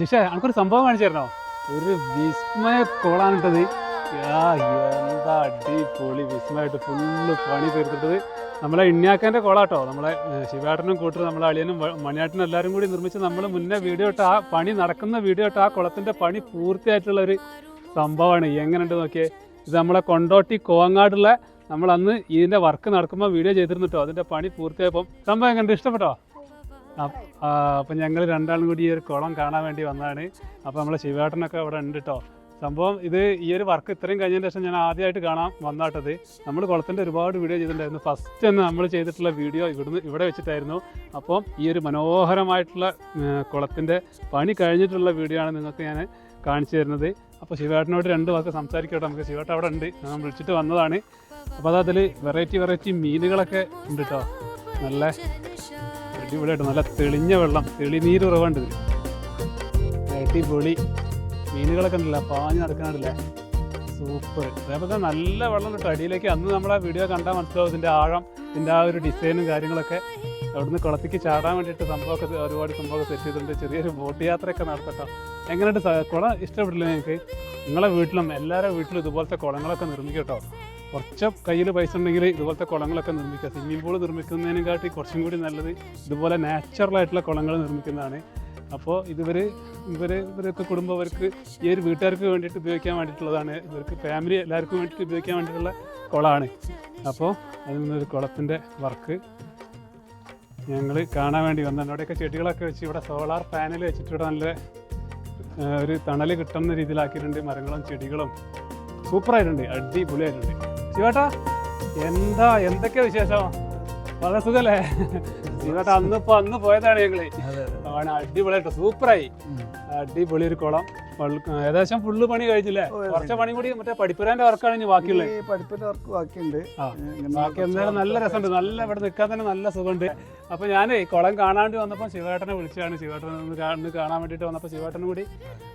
ജിഷ എനിക്കൊരു സംഭവം കാണിച്ചു തരണോ ഒരു വിസ്മയ യാ, എന്താ അടിപൊളി വിസ്മയായിട്ട് ഫുള്ള് പണി തീർത്തിട്ടത്. നമ്മളെ ഇണ്ണിയാക്കാന്റെ കോളാട്ടോ. നമ്മളെ ശിവേട്ടനും കൂട്ടർ നമ്മളെ അളിയനും മണിയാട്ടനും എല്ലാവരും കൂടി നിർമ്മിച്ച് നമ്മൾ മുന്നേ വീഡിയോ ഇട്ട് ആ പണി നടക്കുന്ന വീഡിയോ ഇട്ട് ആ കുളത്തിന്റെ പണി പൂർത്തിയായിട്ടുള്ള ഒരു സംഭവമാണ്. എങ്ങനെയുണ്ട് നോക്കിയേ? ഇത് നമ്മളെ കൊണ്ടോട്ടി കോങ്ങാടുള്ള നമ്മൾ അന്ന് ഇതിന്റെ വർക്ക് നടക്കുമ്പോൾ വീഡിയോ ചെയ്തിരുന്നിട്ടോ? അതിന്റെ പണി പൂർത്തിയായപ്പം. സംഭവം എങ്ങനെയുണ്ട്? ഇഷ്ടപ്പെട്ടോ? അപ്പം ഞങ്ങൾ രണ്ടാളും കൂടി ഈ ഒരു കുളം കാണാൻ വേണ്ടി വന്നതാണ്. അപ്പോൾ നമ്മളെ ശിവേട്ടനൊക്കെ അവിടെ ഉണ്ട് കേട്ടോ സംഭവം ഇത് ഈ ഒരു വർക്ക് ഇത്രയും കഴിഞ്ഞതിന് ശേഷം ഞാൻ ആദ്യമായിട്ട് കാണാൻ വന്നാട്ടത്. നമ്മൾ കുളത്തിന്റെ ഒരുപാട് വീഡിയോ ചെയ്തിട്ടുണ്ടായിരുന്നു. ഫസ്റ്റ് തന്നെ നമ്മൾ ചെയ്തിട്ടുള്ള വീഡിയോ ഇവിടുന്ന് ഇവിടെ വെച്ചിട്ടായിരുന്നു. അപ്പം ഈ ഒരു മനോഹരമായിട്ടുള്ള കുളത്തിന്റെ പണി കഴിഞ്ഞിട്ടുള്ള വീഡിയോ ആണ് നിങ്ങൾക്ക് ഞാൻ കാണിച്ചു തരുന്നത്. അപ്പോൾ ശിവേട്ടനോട് രണ്ട് വാക്ക് സംസാരിക്കട്ടെ നമുക്ക്. ശിവേട്ടൻ അവിടെ ഉണ്ട്. ഞാൻ വിളിച്ചിട്ട് വന്നതാണ്. അപ്പോൾ അതതിൽ വെറൈറ്റി വെറൈറ്റി മീനുകളൊക്കെ ഉണ്ട് കേട്ടോ നല്ല അടിപൊളിയായിട്ട് നല്ല തെളിഞ്ഞ വെള്ളം തെളിനീര് ഉറവുണ്ട് അടിപൊളി. മീനുകളൊക്കെ ഉണ്ടല്ല പാഞ്ഞ് നടക്കാനില്ലേ സൂപ്പർ. അതേപോലെ നല്ല വെള്ളം കിട്ടും. അടിയിലേക്ക് അന്ന് നമ്മൾ ആ വീഡിയോ കണ്ടാൽ മനസ്സിലാവും ഇതിന്റെ ആഴം ഇതിന്റെ ആ ഒരു ഡിസൈനും കാര്യങ്ങളൊക്കെ. അവിടുന്ന് കുളത്തേക്ക് ചാടാൻ വേണ്ടിയിട്ട് സംഭവമൊക്കെ ഒരുപാട് സംഭവമൊക്കെ സെറ്റ് ചെയ്തിട്ടുണ്ട്. ചെറിയൊരു ബോട്ട് യാത്രയൊക്കെ നടത്തട്ടോ. എങ്ങനെയുണ്ട് കുളം ഇഷ്ടപ്പെട്ടില്ല നിങ്ങൾക്ക്? നിങ്ങളെ വീട്ടിലും എല്ലാവരുടെ വീട്ടിലും ഇതുപോലത്തെ കുളങ്ങളൊക്കെ നിർമ്മിക്കട്ടോ. കുറച്ച് കയ്യിൽ പൈസ ഉണ്ടെങ്കിൽ ഇതുപോലത്തെ കുളങ്ങളൊക്കെ നിർമ്മിക്കുക. സ്വിമ്മിംഗ് പൂൾ നിർമ്മിക്കുന്നതിനെക്കാട്ടി കുറച്ചും കൂടി നല്ലത് ഇതുപോലെ നാച്ചുറലായിട്ടുള്ള കുളങ്ങൾ നിർമ്മിക്കുന്നതാണ്. അപ്പോൾ ഇതുവർ ഇവർ ഇവരൊക്കെ കുടുംബം അവർക്ക് ഈ ഒരു വീട്ടുകാർക്ക് വേണ്ടിയിട്ട് ഉപയോഗിക്കാൻ വേണ്ടിയിട്ടുള്ളതാണ്. ഇവർക്ക് ഫാമിലി എല്ലാവർക്കും വേണ്ടിയിട്ട് ഉപയോഗിക്കാൻ വേണ്ടിയിട്ടുള്ള കുളമാണ്. അപ്പോൾ അതിൽ നിന്നൊരു കുളത്തിന്റെ വർക്ക് ഞങ്ങൾ കാണാൻ വേണ്ടി വന്നു. അവിടെയൊക്കെ ചെടികളൊക്കെ വെച്ച് ഇവിടെ സോളാർ പാനൽ വെച്ചിട്ട് നല്ല ഒരു തണൽ കിട്ടുന്ന രീതിയിലാക്കിയിട്ടുണ്ട് മരങ്ങളും ചെടികളും. സൂപ്പറായിട്ടുണ്ട് അടിപൊളിയായിട്ടുണ്ട്. ശിവേട്ടാ എന്താ എന്തൊക്കെയാ വിശേഷം? വളരെ സുഖല്ലേ? ശിവേട്ടാ അന്ന് ഇപ്പൊ അന്ന് പോയതാണ് ഞങ്ങൾ. അടിപൊളിയായിട്ട് സൂപ്പറായി. അടിപൊളി ഒരു കുളം. ഏകദേശം ഫുള്ള് പണി കഴിഞ്ഞില്ലേ? കുറച്ച പണി കൂടി മറ്റേ പഠിപ്പുരാന്റെ വർക്കാണ് ഇനി ബാക്കിയുള്ളത്. പഠിപ്പിന്റെ വർക്ക് ബാക്കിയുണ്ട്. ബാക്കി എന്തായാലും നല്ല രസമുണ്ട്. നല്ല ഇവിടെ നിൽക്കാൻ തന്നെ നല്ല സുഖമുണ്ട്. അപ്പൊ ഞാനേ കുളം കാണാണ്ട് വന്നപ്പോൾ ശിവേട്ടനെ വിളിച്ചതാണ്. ശിവേട്ടനെ ഒന്ന് കാണാൻ വേണ്ടിയിട്ട് വന്നപ്പോൾ ശിവേട്ടനും കൂടി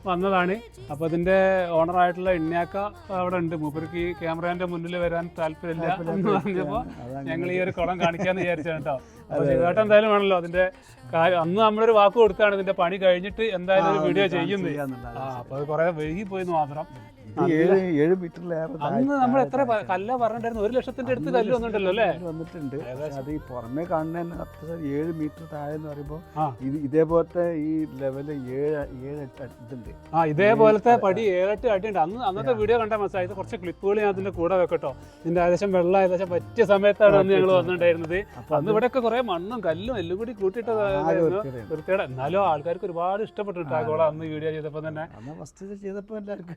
വന്നതാണ്. അപ്പൊ ഇതിന്റെ ഓണറായിട്ടുള്ള ഇണ്ണിയാക്ക അവിടെ ഉണ്ട്. മൂപ്പർക്ക് ഈ ക്യാമറേന്റെ മുന്നിൽ വരാൻ താല്പര്യമില്ല എന്ന് പറഞ്ഞപ്പോൾ ഞങ്ങൾ ഈ ഒരു കുളം കാണിക്കാന്ന് വിചാരിച്ചാണ് കേട്ടോ ശിവേട്ടൻ എന്തായാലും വേണല്ലോ. അതിന്റെ കാര്യം അന്ന് നമ്മളൊരു വാക്ക് കൊടുത്താണ് ഇതിന്റെ പണി കഴിഞ്ഞിട്ട് എന്തായാലും ഒരു വീഡിയോ ചെയ്യുന്നത്. അപ്പൊ അത് കുറെ വൈകി പോയെന്ന് മാത്രം. ഏഴ് മീറ്ററിലേറെ അന്ന് നമ്മൾ എത്ര കല്ല പറഞ്ഞിട്ടുണ്ടായിരുന്നു ഒരു ലക്ഷത്തിന്റെ അടുത്ത് കല്ല് വന്നിട്ടുണ്ടല്ലോ അല്ലേ? വന്നിട്ടുണ്ട്. അത് ഈ പുറമേ കാണുന്ന അത്ര ഏഴ് മീറ്റർ താഴെ എന്ന് പറയുമ്പോൾ. ഇത് ഇതേപോലത്തെ ഈ ലെവൽ ഏഴ് ഏഴ് എട്ട് ഇതുണ്ട്. ആ ഇതേപോലത്തെ പടി ഏഴെട്ട് അടിയുണ്ട് അന്ന് അന്നത്തെ വീഡിയോ കണ്ടാൽ മനസ്സിലായി. കുറച്ച് ക്ലിപ്പുകൾ ഞാൻ അതിന്റെ കൂടെ വെക്കട്ടോ. ഇതിന്റെ ഏകദേശം വെള്ളം ഏകദേശം പറ്റിയ സമയത്താണ് അന്ന് ഞങ്ങൾ വന്നിട്ടുണ്ടായിരുന്നത്. അന്ന് ഇവിടെയൊക്കെ കുറെ മണ്ണും കല്ലും എല്ലാം കൂടി വൃത്തികേടായിരുന്നു. വൃത്തിയുടെ എന്നാലും ആൾക്കാർക്ക് ഒരുപാട് ഇഷ്ടപ്പെട്ടിട്ടുണ്ട് കോള അന്ന് വീഡിയോ ചെയ്തപ്പോ തന്നെ. ഫസ്റ്റ് ചെയ്തപ്പോ എല്ലാവർക്കും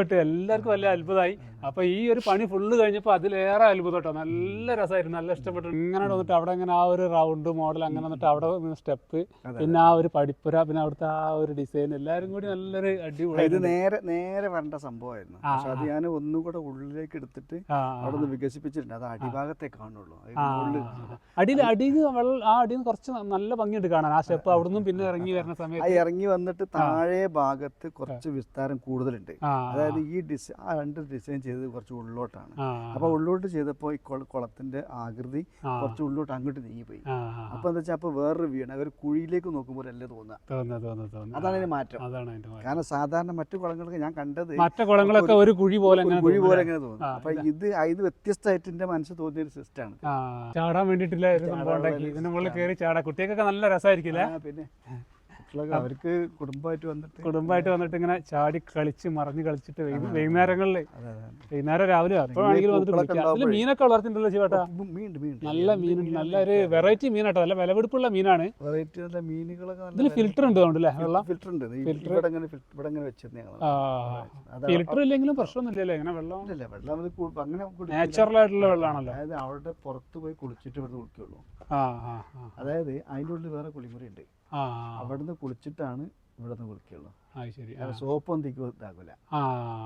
ഒരു ഇഷ്ടപ്പെട്ട് എല്ലാവർക്കും വലിയ അത്ഭുതമായി. അപ്പൊ ഈ ഒരു പണി ഫുള്ള് കഴിഞ്ഞപ്പോൾ അതിലേറെ അത്ഭുതം കേട്ടോ നല്ല രസമായിരുന്നു നല്ല ഇഷ്ടപ്പെട്ടു. ഇങ്ങനെ വന്നിട്ട് അവിടെ ഇങ്ങനെ ആ ഒരു റൗണ്ട് മോഡൽ അങ്ങനെ വന്നിട്ട് അവിടെ സ്റ്റെപ്പ്. പിന്നെ ആ ഒരു പഠിപ്പുര പിന്നെ അവിടുത്തെ ആ ഒരു ഡിസൈൻ എല്ലാവരും കൂടി നല്ലൊരു ഇത് അടിപൊളി നേരെ നേരെ വരേണ്ട സംഭവമായിരുന്നു. പക്ഷെ അത് ഞാൻ ഒന്നും കൂടെ ഉള്ളിലേക്ക് എടുത്തിട്ട് അവിടെ നിന്ന് വികസിപ്പിച്ചിട്ടുണ്ട്. അത് അടിഭാഗത്തെ കാണുള്ളൂ. അടിയിൽ അടിയിൽ ആ അടിയിൽ നിന്ന് കുറച്ച് നല്ല ഭംഗിയുണ്ട് കാണാൻ. ആ സ്റ്റെപ്പ് അവിടെ നിന്നും പിന്നെ ഇറങ്ങി വരുന്ന സമയത്ത്. ഇറങ്ങി വന്നിട്ട് താഴെ ഭാഗത്ത് കുറച്ച് വിസ്താരം കൂടുതലുണ്ട്. അതായത് ഈ ഡിസൈൻ ആ രണ്ട് ഡിസൈൻ ചെയ്തത് കുറച്ച് ഉള്ളോട്ടാണ്. അപ്പോൾ അപ്പൊ ഉള്ളോട്ട് ചെയ്തപ്പോൾ ഈ കുള- കുളത്തിന്റെ ആകൃതി കുറച്ച് ഉള്ളോട്ട് അങ്ങോട്ട് നീങ്ങിപ്പോയി. ആ, ആ, അപ്പൊ എന്താ വെച്ചാൽ അപ്പൊ വേറൊരു വീണ് ഒരു കുഴിയിലേക്ക് നോക്കുമ്പോൾ അല്ലേ തോന്നുക. തോന്നുന്നു തോന്നുന്നു തോന്നുന്നു അതാണ് അതിന് മാറ്റം. അതാണ് അതിന്റെ മാറ്റം. കാരണം സാധാരണ മറ്റു കുളങ്ങൾക്ക് ഞാൻ കണ്ടത് മറ്റു കുളങ്ങളൊക്കെ ഒരു കുഴി പോലെ അങ്ങനെ കുഴി പോലെ തോന്നുന്നു. ഇങ്ങനെ തോന്നും അപ്പൊ ഇത് ഇത് വ്യത്യസ്തമായിട്ട് എന്റെ മനസ്സ് തോന്നിയ ഒരു സിസ്റ്റാണ് ചാടാൻ വേണ്ടിട്ടില്ല മുകളിൽ കയറി ചാടാ. കുട്ടികൾക്കൊക്കെ നല്ല രസമായിരിക്കില്ല പിന്നെ. കുട്ടികളൊക്കെ അവർക്ക് കുടുംബമായിട്ട് വന്നിട്ട് കുടുംബമായിട്ട് വന്നിട്ട് ഇങ്ങനെ ചാടി കളിച്ച് മറിഞ്ഞ് കളിച്ചിട്ട് വൈകു- വൈകുന്നേരങ്ങളിൽ വൈകുന്നേരം രാവിലെ അപ്പോഴാണെങ്കിലും വന്നിട്ട് അതിൽ. മീനൊക്കെ വളർത്തിട്ടുണ്ടല്ലോ ചേട്ടാ. നല്ല മീൻ നല്ല ഒരു വെറൈറ്റി മീനാട്ടോ നല്ല വിലപിടിപ്പുള്ള മീനാണ്. വെറൈറ്റി നല്ല മീനുകളൊക്കെ ഇതിൽ ഫിൽറ്റർ ഉണ്ട് അതുകൊണ്ടല്ലേ വെള്ളം? ഫിൽറ്റർ ഉണ്ട്. Filter. ഇവിടെ അങ്ങനെ വെച്ചിരുന്നു ഫിൽറ്റർ ഇല്ലെങ്കിലും പ്രശ്നമൊന്നുമില്ലല്ലോ? ഇങ്ങനെ വെള്ളം ഇല്ല വെള്ളം അങ്ങനെ. നാച്ചുറൽ ആയിട്ടുള്ള വെള്ളമാണല്ലോ അതായത് അവിടെ പുറത്ത് പോയി കുളിച്ചിട്ട് ഇവിടെ കുളിക്കുള്ളൂ അതായത് അതിന്റെ ഉള്ളിൽ വേറെ കുളിമുറി ഉണ്ട്. അവിടുന്ന് കുളിച്ചിട്ടാണ് ഇവിടെ നിന്ന് കുളിക്കുള്ളൂ ശരി. ആ.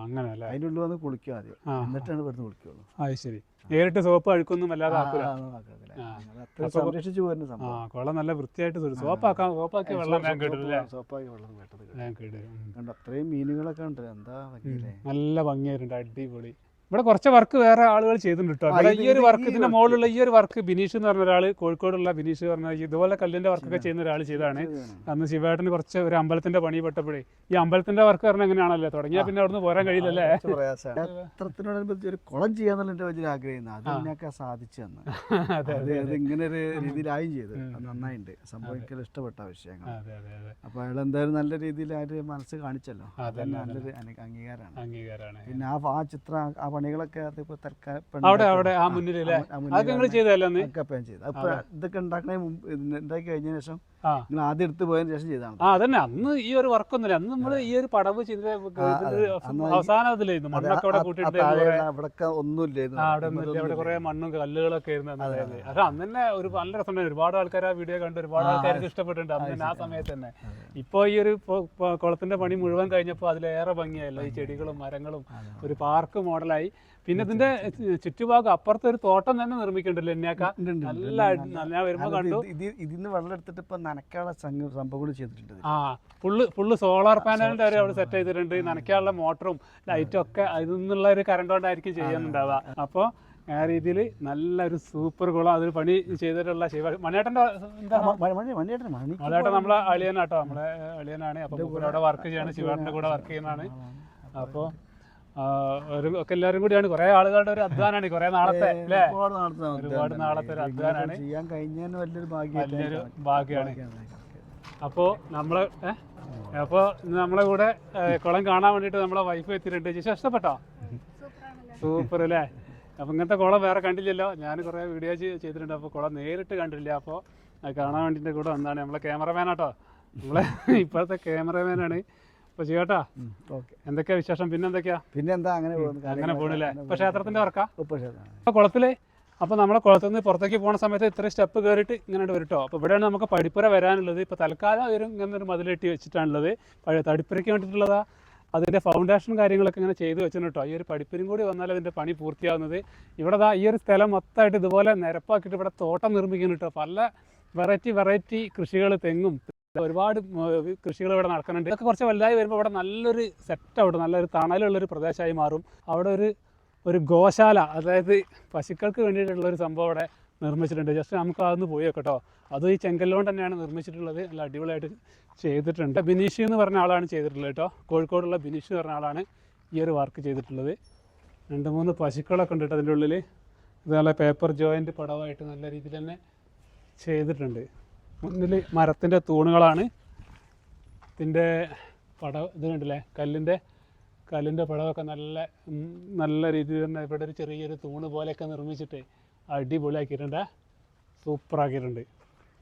അങ്ങനെ അല്ലേ അതിന്റെ ഉള്ളിൽ വന്ന് കുളിക്കുക ആദ്യം. എന്നിട്ടാണ് ഇവിടുന്ന് കുളിക്കുള്ളൂ. അത് ശരി. നേരിട്ട് സോപ്പ് അഴുക്കൊന്നും വല്ലാതെ. സംരക്ഷിച്ചു പോരുന്ന സംഭവം. കുളം നല്ല വൃത്തിയായിട്ട് തരും സോപ്പാക്കാം വെള്ളം ഞാൻ കേട്ടിട്ടില്ലേ സോപ്പാക്കി വെള്ളം കേട്ടത് ഞാൻ കേട്ടു. അത്രയും മീനുകളൊക്കെ ഉണ്ട് എന്താ ഭംഗിയില്ലേ? നല്ല ഭംഗിയായിട്ടുണ്ട്. അടിപൊളി. ഇവിടെ കുറച്ച് വർക്ക് വേറെ ആളുകൾ ചെയ്തിട്ടുണ്ട് കേട്ടോ ഈ ഒരു വർക്ക് ഇതിന്റെ. മുകളിലുള്ള ഈ ഒരു വർക്ക് ബിനീഷ് എന്ന് പറഞ്ഞ ഒരാൾ കോഴിക്കോടുള്ള ബിനീഷ് പറഞ്ഞ ഇതുപോലെ കല്ലിന്റെ വർക്കൊക്കെ ചെയ്യുന്ന ഒരാൾ ചെയ്താണ് അന്ന് ശിവേട്ടന് കുറച്ച് ഒരു അമ്പലത്തിന്റെ പണി പെട്ടപ്പോഴേ ഈ അമ്പലത്തിന്റെ വർക്ക് പറഞ്ഞാൽ എങ്ങനെയാണല്ലോ? തുടങ്ങിയാൽ പിന്നെ അവിടുന്ന് പോരാൻ കഴിയില്ലല്ലേ. ക്ഷേത്രത്തിനോടനുബന്ധിച്ച് ഒരു കുളം ചെയ്യാന്നുള്ള എന്റെ വലിയൊരു ആഗ്രഹം അത് ഞങ്ങൾക്ക് സാധിച്ചു തന്നു അതെ അത് അത് ഇങ്ങനെ ഒരു രീതിയിലായും ചെയ്തു. നന്നായിട്ടുണ്ട് സംഭവം എനിക്ക് ഇഷ്ടപ്പെട്ട വിഷയങ്ങൾ അപ്പോൾ അയാൾ എന്തായാലും നല്ല രീതിയിൽ ആ ഒരു മനസ്സ് കാണിച്ചല്ലോ. അതന്നെ നല്ലൊരു അംഗീകാരമാണ്. അംഗീകാരമാണ്. പിന്നെ ആ ആ ചിത്രം ആ പണികളൊക്കെ അതിപ്പോ തൽക്കാലം അവിടെ അവിടെ ആ അതൊക്കെ നിങ്ങൾ ചെയ്തല്ലേ ഞാൻ അപ്പൊ ഇതൊക്കെ ഉണ്ടാക്കണേ മുമ്പ് ഉണ്ടാക്കി കഴിഞ്ഞതിന് ശേഷം നിങ്ങൾ ആദ്യം എടുത്തു പോയതിന് ശേഷം ചെയ്താണ് ആ അതന്നെ. അന്ന് ഈ ഒരു വർക്കൊന്നുമില്ല. അന്ന് നമ്മൾ ഈ ഒരു പടവ് ചെയ്ത അവസാനം മണ്ണൊക്കെ അവിടെ കൂട്ടിയിട്ട് ഒന്നുമില്ലായിരുന്നു. കുറെ മണ്ണും കല്ലുകളൊക്കെ ആയിരുന്നു അത് അന്ന് തന്നെ ഒരു നല്ല രസമുണ്ടായിരുന്നു ഒരുപാട് ആൾക്കാർ ആ വീഡിയോ കണ്ട് ഒരുപാട് ആൾക്കാർക്ക് ഇഷ്ടപ്പെട്ടിട്ടുണ്ട് അന്ന് ആ സമയത്ത് തന്നെ. ഇപ്പോൾ ഈ ഒരു കുളത്തിന്റെ പണി മുഴുവൻ കഴിഞ്ഞപ്പോൾ അതിലേറെ ഭംഗിയായല്ലോ. ഈ ചെടികളും മരങ്ങളും ഒരു പാർക്ക് മോഡലായി. പിന്നെ ഇതിന്റെ ചുറ്റുഭാഗം അപ്പുറത്തെ ഒരു തോട്ടം തന്നെ നിർമ്മിക്കണ്ടല്ലോ എന്നെയൊക്കെ. നല്ല നല്ല- ഞാൻ വരുമ്പോ കണ്ടു. ഇത് ഇത് ഇതിന്ന് വെള്ളം എടുത്തിട്ട് ഇപ്പൊ നനക്കാനുള്ള സംഘം സംഭവം കൂടി ചെയ്തിട്ടുണ്ട് ആ ഫുള്ള് ഫുള്ള് സോളാർ പാനലിന്റെ വരെ അവിടെ സെറ്റ് ചെയ്തിട്ടുണ്ട്. നനയ്ക്കാനുള്ള മോട്ടറും ലൈറ്റും ഒക്കെ അതിൽ നിന്നുള്ള ഒരു കറണ്ട് കൊണ്ടായിരിക്കും ചെയ്യുന്നുണ്ടാവുക. അപ്പോൾ ആ രീതിയിൽ നല്ലൊരു സൂപ്പർ കുളം അതൊരു പണി ചെയ്തിട്ടുള്ള ശിവ മണിയേട്ടന്റെ മണിയേട്ടൻ മണിയേട്ടൻ നമ്മളെ അളിയനാട്ടോ. നമ്മളെ അളിയനാണ്. അപ്പോൾ അവിടെ വർക്ക് ചെയ്യാണ്. ശിവേട്ടന്റെ കൂടെ വർക്ക് ചെയ്യുന്നതാണ്. അപ്പോൾ ഒക്കെ എല്ലാവരും കൂടിയാണ്. കുറേ ആളുകളുടെ ഒരു അധ്വാനാണ്. കുറേ നാളത്തെ ഒരുപാട് നാളത്തെ ഒരു അധ്വാനാണ്. ചെയ്യാൻ കഴിഞ്ഞ വലിയൊരു വലിയൊരു ഭാഗ്യം ഭാഗ്യമാണ്. അപ്പോ നമ്മളെ അപ്പോ നമ്മളെ കൂടെ കുളം കാണാൻ വേണ്ടിട്ട് നമ്മളെ വൈഫ് എത്തിയിട്ടുണ്ട്. ചേച്ചി ഇഷ്ടപ്പെട്ടോ സൂപ്പർ അല്ലേ? അപ്പൊ ഇങ്ങനത്തെ കുളം വേറെ കണ്ടില്ലല്ലോ. ഞാൻ കുറേ വീഡിയോ ചെയ്തിട്ടുണ്ട്. അപ്പോൾ കുളം നേരിട്ട് കണ്ടില്ല അപ്പോൾ കാണാൻ വേണ്ടിയിട്ട് കൂടെ വന്നാണ് നമ്മളെ ക്യാമറമാൻ ആട്ടോ. നമ്മളെ ഇപ്പോഴത്തെ ക്യാമറമാനാണ് അപ്പോൾ ചേട്ടാ എന്തൊക്കെയാ വിശേഷം? പിന്നെ എന്തൊക്കെയാ? പിന്നെ എന്താ അങ്ങനെ അങ്ങനെ പോണില്ലേ? ഇപ്പൊ ക്ഷേത്രത്തിന്റെ വർക്കാ? ഉപ്പ് ക്ഷേത്രം. അപ്പോൾ നമ്മളെ കുളത്തിൽ നിന്ന് പുറത്തേക്ക് പോകുന്ന സമയത്ത് ഇത്ര സ്റ്റെപ്പ് കയറിയിട്ട് ഇങ്ങനെ വരട്ടോ. അപ്പോൾ ഇവിടെയാണ് നമുക്ക് പടിപ്പുര വരാനുള്ളത്. ഇപ്പോൾ തൽക്കാലം ഒരു ഇങ്ങനെ ഒരു മതിലെട്ടി വെച്ചിട്ടാണുള്ളത്. പഴയ തടിപ്പുരയ്ക്ക് വേണ്ടിയിട്ടുള്ളതാ. അതിന്റെ ഫൗണ്ടേഷൻ കാര്യങ്ങളൊക്കെ ഇങ്ങനെ ചെയ്തു വെച്ചിട്ടുണ്ട് കേട്ടോ. ഈ ഒരു പഠിപ്പിനും കൂടി വന്നാൽ അതിന്റെ പണി പൂർത്തിയാവുന്നത്. ഇവിടെ ഈ ഒരു സ്ഥലം മൊത്തമായിട്ട് ഇതുപോലെ നിരപ്പാക്കിയിട്ട് ഇവിടെ തോട്ടം നിർമ്മിക്കുന്നു കേട്ടോ. പല വെറൈറ്റി വെറൈറ്റി കൃഷികൾ തെങ്ങും ഒരുപാട് കൃഷികൾ ഇവിടെ നടക്കുന്നുണ്ട്. ഇതൊക്കെ കുറച്ച് വലുതായി വരുമ്പോൾ ഇവിടെ നല്ലൊരു സെറ്റ് ഔട്ട് നല്ലൊരു തണലുള്ളൊരു പ്രദേശമായി മാറും. അവിടെ ഒരു ഒരു ഗോശാല അതായത് പശുക്കൾക്ക് വേണ്ടിയിട്ടുള്ള ഒരു സംഭവം അവിടെ നിർമ്മിച്ചിട്ടുണ്ട്. ജസ്റ്റ് നമുക്ക് അതൊന്ന് പോയി കേട്ടോ അത് ഈ ചെങ്കല്ലുകൊണ്ട് തന്നെയാണ് നിർമ്മിച്ചിട്ടുള്ളത്. നല്ല അടിപൊളിയായിട്ട് ചെയ്തിട്ടുണ്ട്. ബിനീഷ് എന്ന് പറഞ്ഞ ആളാണ് ചെയ്തിട്ടുള്ളത് കേട്ടോ. കോഴിക്കോടുള്ള ബിനീഷ് എന്ന് പറഞ്ഞ ആളാണ് ഈ ഒരു വർക്ക് ചെയ്തിട്ടുള്ളത്. രണ്ട് മൂന്ന് പശുക്കളൊക്കെ ഉണ്ട് കേട്ടോ അതിന്റെ ഉള്ളിൽ ഇതുപോലെ പേപ്പർ ജോയിന്റ് പടവായിട്ട് നല്ല രീതിയിൽ തന്നെ ചെയ്തിട്ടുണ്ട്. മുന്നിൽ മരത്തിന്റെ തൂണുകളാണ്. ഇതിന്റെ പട ഇത് കണ്ടില്ലേ കല്ലിന്റെ കല്ലിന്റെ പടമൊക്കെ നല്ല നല്ല രീതിയിൽ തന്നെ ഇവിടെ ഒരു ചെറിയൊരു തൂണ് പോലെയൊക്കെ നിർമ്മിച്ചിട്ട് അടിപൊളിയാക്കിയിട്ടുണ്ട്. സൂപ്പറാക്കിയിട്ടുണ്ട്.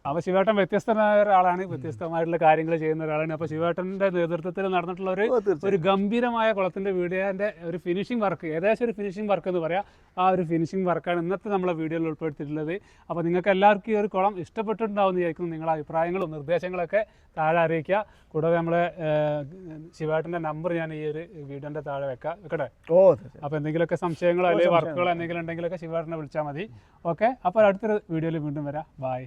അപ്പോൾ ശിവേട്ടൻ വ്യത്യസ്തമായ ഒരാളാണ് വ്യത്യസ്തമായിട്ടുള്ള കാര്യങ്ങൾ ചെയ്യുന്ന ഒരാളാണ്. അപ്പോൾ ശിവേട്ടന്റെ നേതൃത്വത്തിൽ നടന്നിട്ടുള്ള ഒരു ഒരു ഗംഭീരമായ കുളത്തിന്റെ വീഡിയോന്റെ ഒരു ഫിനിഷിംഗ് വർക്ക് ഏകദേശം ഒരു ഫിനിഷിംഗ് വർക്ക് എന്ന് പറയാം. ആ ഒരു ഫിനിഷിംഗ് വർക്കാണ് ഇന്നത്തെ നമ്മളെ വീഡിയോയിൽ ഉൾപ്പെടുത്തിയിട്ടുള്ളത്. അപ്പോൾ നിങ്ങൾക്ക് എല്ലാവർക്കും ഈ ഒരു കുളം ഇഷ്ടപ്പെട്ടിട്ടുണ്ടാവുമെന്ന് വിചാരിക്കുന്നു. നിങ്ങളുടെ അഭിപ്രായങ്ങളും നിർദ്ദേശങ്ങളൊക്കെ താഴെ അറിയിക്കുക. കൂടാതെ നമ്മളെ ശിവേട്ടന്റെ നമ്പർ ഞാൻ ഈ ഒരു വീഡിയോന്റെ താഴെ വെക്കാം വെക്കട്ടെ? ഓ. അപ്പോൾ എന്തെങ്കിലുമൊക്കെ സംശയങ്ങളോ അല്ലെങ്കിൽ വർക്കുകളോ എന്തെങ്കിലും ഉണ്ടെങ്കിലൊക്കെ ശിവേട്ടനെ വിളിച്ചാൽ മതി. ഓക്കെ അപ്പോൾ അടുത്തൊരു വീഡിയോയിൽ വീണ്ടും വരാം. ബായ്